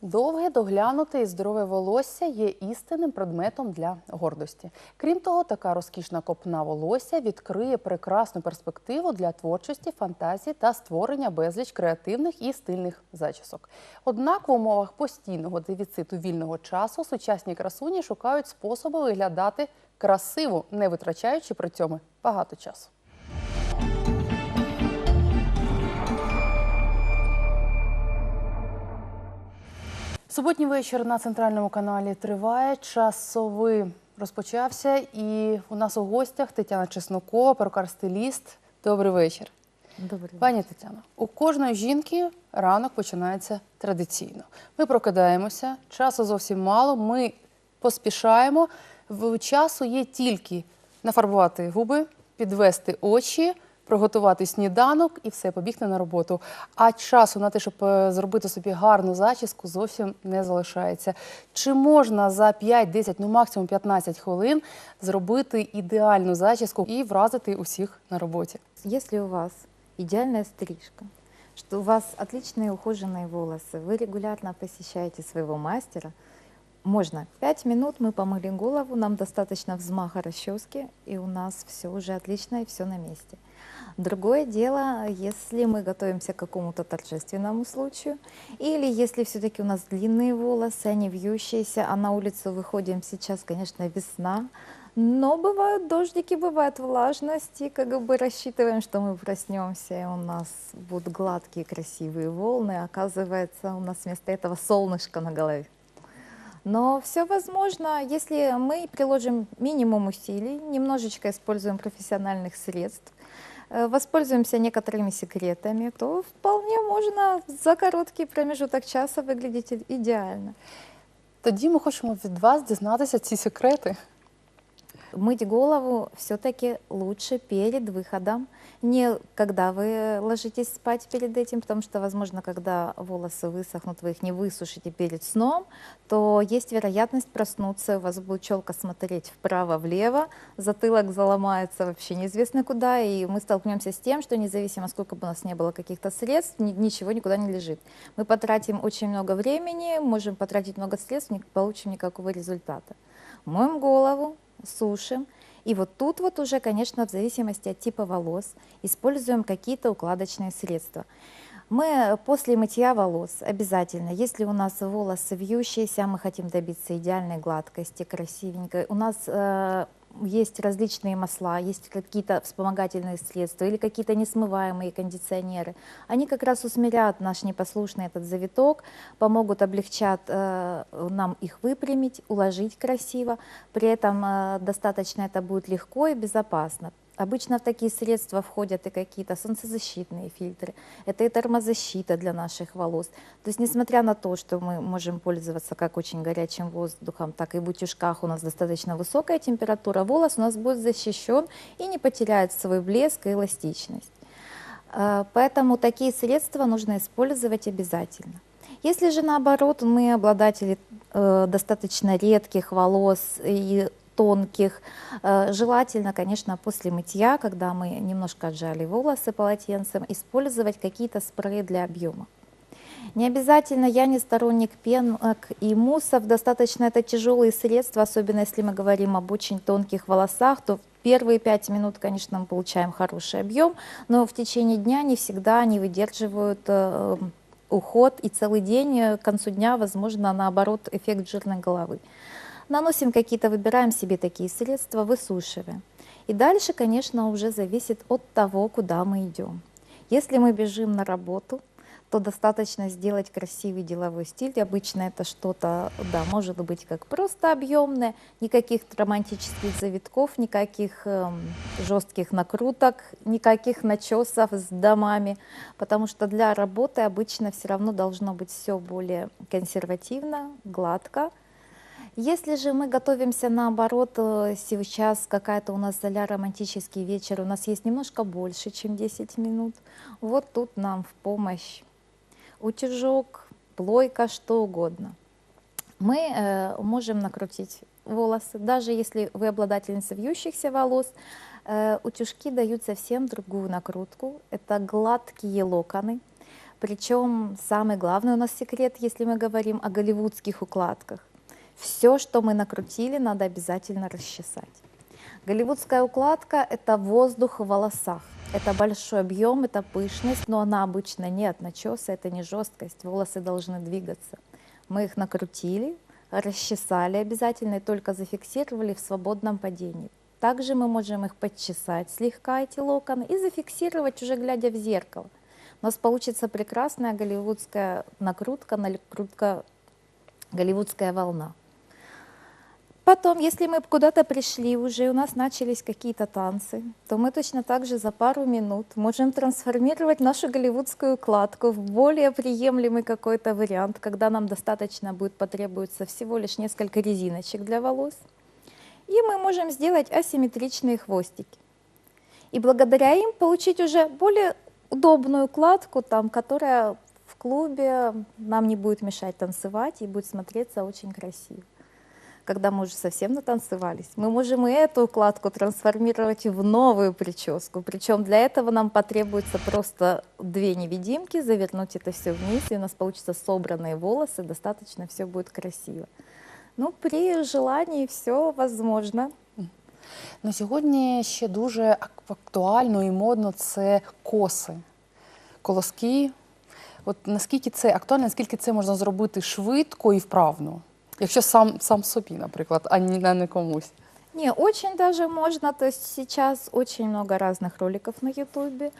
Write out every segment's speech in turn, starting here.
Довге, доглянуте і здорове волосся є істинним предметом для гордості. Крім того, така розкішна копна волосся відкриє прекрасну перспективу для творчості, фантазії та створення безліч креативних і стильних зачісок. Однак в умовах постійного дефіциту вільного часу сучасні красуні шукають способи виглядати красиво, не витрачаючи при цьому багато часу. Суботній вечір на центральному каналі триває. Часовий розпочався, і у нас у гостях Тетяна Чеснокова, перукар-стиліст. Добрий вечір. Добрий Пані Тетяно, у кожної жінки ранок починається традиційно. Ми прокидаємося, часу зовсім мало. Ми поспішаємо. В часу є тільки нафарбувати губи, підвести очі, приготувати сніданок і все, побігти на роботу. А часу на те, щоб е, зробити собі гарну зачіску, зовсім не залишається. Чи можна за 5-10, ну максимум 15 хвилин зробити ідеальну зачіску і вразити усіх на роботі? Если у вас идеальная стрижка, что у вас отличные ухоженные волосы, вы регулярно посещаете своего мастера, можно 5 минут мы помыли голову, нам достаточно взмаха расчески, и у нас все уже отлично и все на месте. Другое дело, если мы готовимся к какому-то торжественному случаю, или если все-таки у нас длинные волосы, они вьющиеся, а на улицу выходим сейчас, конечно, весна, но бывают дождики, бывает влажность, и как бы рассчитываем, что мы проснемся, и у нас будут гладкие красивые волны, а оказывается, у нас вместо этого солнышко на голове. Но все возможно, если мы приложим минимум усилий, немножечко используем профессиональных средств, э, воспользуемся некоторыми секретами, то вполне можно за короткий промежуток часа выглядеть и- идеально. Тоді ми хочемо від вас дізнатися ці секрети. Мыть голову все-таки лучше перед выходом, не когда вы ложитесь спать перед этим, потому что, возможно, когда волосы высохнут, вы их не высушите перед сном, то есть вероятность проснуться, у вас будет челка смотреть вправо-влево, затылок заломается вообще неизвестно куда, и мы столкнемся с тем, что независимо, сколько бы у нас не было каких-то средств, ни- ничего никуда не лежит. Мы потратим очень много времени, можем потратить много средств, не получим никакого результата. Моем голову, сушим. И вот тут вот уже, конечно, в зависимости от типа волос, используем какие-то укладочные средства. Мы после мытья волос обязательно, если у нас волосы вьющиеся, мы хотим добиться идеальной гладкости, красивенькой, у нас э, есть различные масла, есть какие-то вспомогательные средства или какие-то несмываемые кондиционеры. Они как раз усмиряют наш непослушный этот завиток, помогут, облегчат э, нам их выпрямить, уложить красиво. При этом э, достаточно это будет легко и безопасно. Обычно в такие средства входят и какие-то солнцезащитные фильтры, это и термозащита для наших волос. То есть, несмотря на то, что мы можем пользоваться как очень горячим воздухом, так и в утюжках у нас достаточно высокая температура, волос у нас будет защищен и не потеряет свой блеск и эластичность. Э, Поэтому такие средства нужно использовать обязательно. Если же наоборот мы обладатели э, достаточно редких волос и тонких, э, желательно, конечно, после мытья, когда мы немножко отжали волосы полотенцем, использовать какие-то спреи для объема. Не обязательно, я не сторонник пенок и муссов, достаточно это тяжелые средства, особенно если мы говорим об очень тонких волосах, то первые пять минут, конечно, мы получаем хороший объем, но в течение дня не всегда они выдерживают э, уход, и целый день, э, к концу дня, возможно, наоборот, эффект жирной головы. Наносим какие-то, выбираем себе такие средства, высушиваем. И дальше, конечно, уже зависит от того, куда мы идем. Если мы бежим на работу, то достаточно сделать красивый деловой стиль. Обычно это что-то, да, может быть как просто объемное, никаких романтических завитков, никаких эм, жестких накруток, никаких начесов с домами, потому что для работы обычно все равно должно быть все более консервативно, гладко. Если же мы готовимся наоборот, э, сейчас какая-то у нас а романтический вечер, у нас есть немножко больше, чем 10 минут, вот тут нам в помощь утюжок, плойка, что угодно. Мы э, можем накрутить волосы, даже если вы обладательница вьющихся волос, э, утюжки дают совсем другую накрутку. Это гладкие локоны. Причем самый главный у нас секрет, если мы говорим о голливудских укладках. Все, что мы накрутили, надо обязательно расчесать. Голливудская укладка – это воздух в волосах. Это большой объем, это пышность, но она обычно не от начеса, это не жесткость. Волосы должны двигаться. Мы их накрутили, расчесали обязательно и только зафиксировали в свободном падении. Также мы можем их подчесать слегка, эти локоны, и зафиксировать уже глядя в зеркало. У нас получится прекрасная голливудская накрутка, накрутка, голливудская волна. Потом, если мы куда-то пришли уже, у нас начались какие-то танцы, то мы точно так же за пару минут можем трансформировать нашу голливудскую укладку в более приемлемый какой-то вариант, когда нам достаточно будет потребуется всего лишь несколько резиночек для волос. И мы можем сделать асимметричные хвостики. И благодаря им получить уже более удобную укладку, там, которая в клубе нам не будет мешать танцевать и будет смотреться очень красиво когда мы уже совсем натанцевались, мы можем и эту укладку трансформировать в новую прическу. Причем для этого нам потребуется просто две невидимки, завернуть это все вместе, и у нас получится собранные волосы, достаточно все будет красиво. Ну, при желании все возможно. На сьогодні ще дуже ак- актуально і модно це коси, колоски. От наскільки це актуально, наскільки це можна зробити швидко і вправно, Якщо сам, сам собі, наприклад, а не, не комусь. Не, очень даже можно, то есть сейчас очень много разных роликов на ютубе.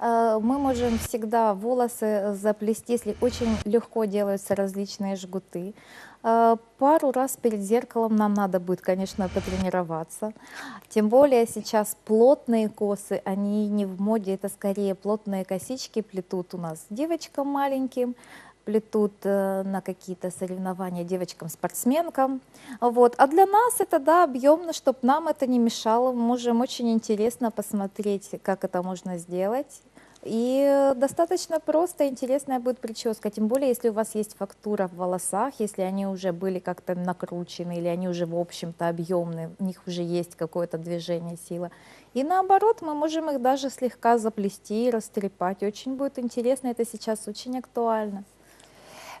Э, Мы можем всегда волосы заплести, если очень легко делаются различные жгуты. Э, Пару раз перед зеркалом нам надо будет, конечно, потренироваться. Тем более сейчас плотные косы, они не в моде, это скорее плотные косички плетут у нас девочкам маленьким, плетут э, на какие-то соревнования девочкам-спортсменкам. Вот. А для нас это, да, объемно, чтобы нам это не мешало. Мы можем очень интересно посмотреть, как это можно сделать. И достаточно просто интересная будет прическа, тем более, если у вас есть фактура в волосах, если они уже были как-то накручены или они уже, в общем-то, объемные, у них уже есть какое-то движение, сила. И наоборот, мы можем их даже слегка заплести, растрепать. Очень будет интересно, это сейчас очень актуально.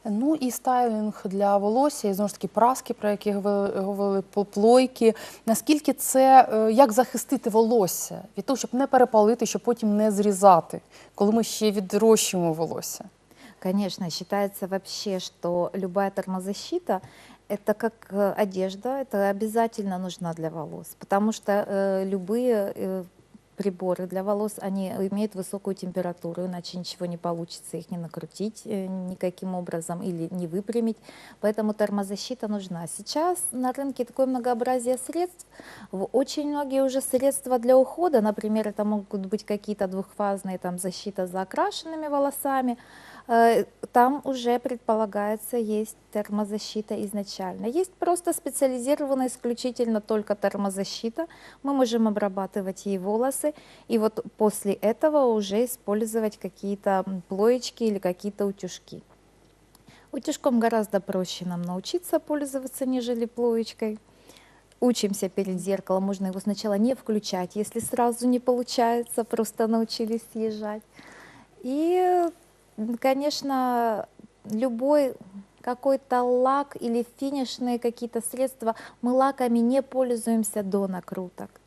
Ну і стайлінг для волосся, і знову ж таки праски, про які говорили, говорили, пл- плойки. Наскільки це е, як захистити волосся від того, щоб не перепалити, щоб потім не зрізати, коли ми ще відрощуємо волосся? Конечно, считается вообще, что любая термозащита это как э, одежда, это обязательно нужна для волос, потому что э, любые э, приборы для волос, они имеют высокую температуру, иначе ничего не получится их не накрутить э, никаким образом или не выпрямить, поэтому термозащита нужна. Сейчас на рынке такое многообразие средств, очень многие уже средства для ухода, например, это могут быть какие-то двухфазные там защита за окрашенными волосами, Э, Там уже предполагается есть термозащита изначально. Есть просто специализированная исключительно только термозащита. Мы можем обрабатывать ей волосы и вот после этого уже использовать какие-то плоечки или какие-то утюжки. Утюжком гораздо проще нам научиться пользоваться, нежели плоечкой. Учимся перед зеркалом, можно его сначала не включать, если сразу не получается, просто научились съезжать. И, конечно, любой какой-то лак или финишные какие-то средства, мы лаками не пользуемся до накруток.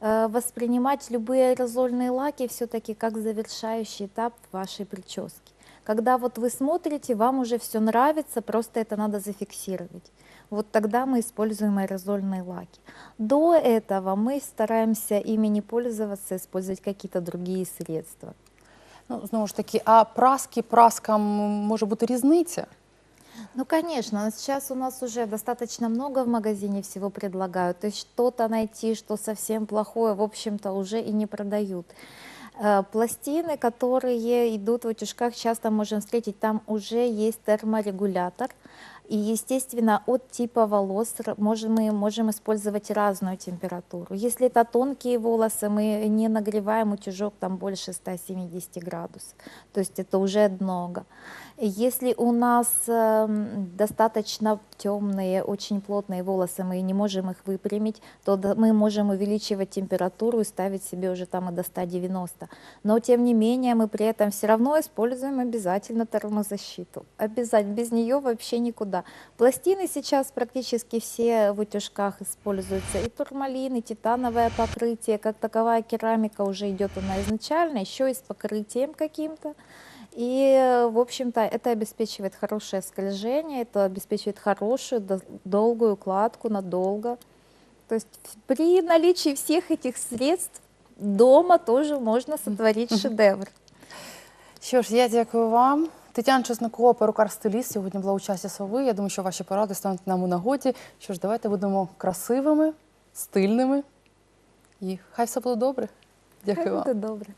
Э, Воспринимать любые аэрозольные лаки все-таки как завершающий этап вашей прически. Когда вот вы смотрите, вам уже все нравится, просто это надо зафиксировать. Вот тогда мы используем аэрозольные лаки. До этого мы стараемся ими не пользоваться, использовать какие-то другие средства. Ну, знову ж таки, а праски праскам може бути різниця? Ну, конечно, но сейчас у нас уже достаточно много в магазине всего предлагают. То есть что-то найти, что совсем плохое, в общем-то, уже и не продают. Э, Пластины, которые идут в утюжках, часто можем встретить, там уже есть терморегулятор. И, естественно, от типа волос можем, мы можем использовать разную температуру. Если это тонкие волосы, мы не нагреваем утюжок там больше 170 градусов. То есть это уже много. Если у нас эм, достаточно темные, очень плотные волосы, мы не можем их выпрямить, то мы можем увеличивать температуру и ставить себе уже там и до 190. Но тем не менее мы при этом все равно используем обязательно термозащиту. Обязательно. Без нее вообще никуда. Пластины сейчас практически все в утюжках используются. И турмалин, и титановое покрытие. Как таковая керамика уже идет она изначально, еще и с покрытием каким-то. И, э, в общем-то, это обеспечивает хорошее скольжение, это обеспечивает хорошую, дол- долгую укладку надолго. То есть в- при наличии всех этих средств дома тоже можно сотворить шедевр. Що ж, я дякую вам. Тетяна Чесникова, перукар-стиліст, сьогодні була у часі сови. Я думаю, що ваші поради стануть нам у нагоді. Що ж, давайте будемо красивими, стильними. І хай все буде добре. Дякую Хай вам. буде добре.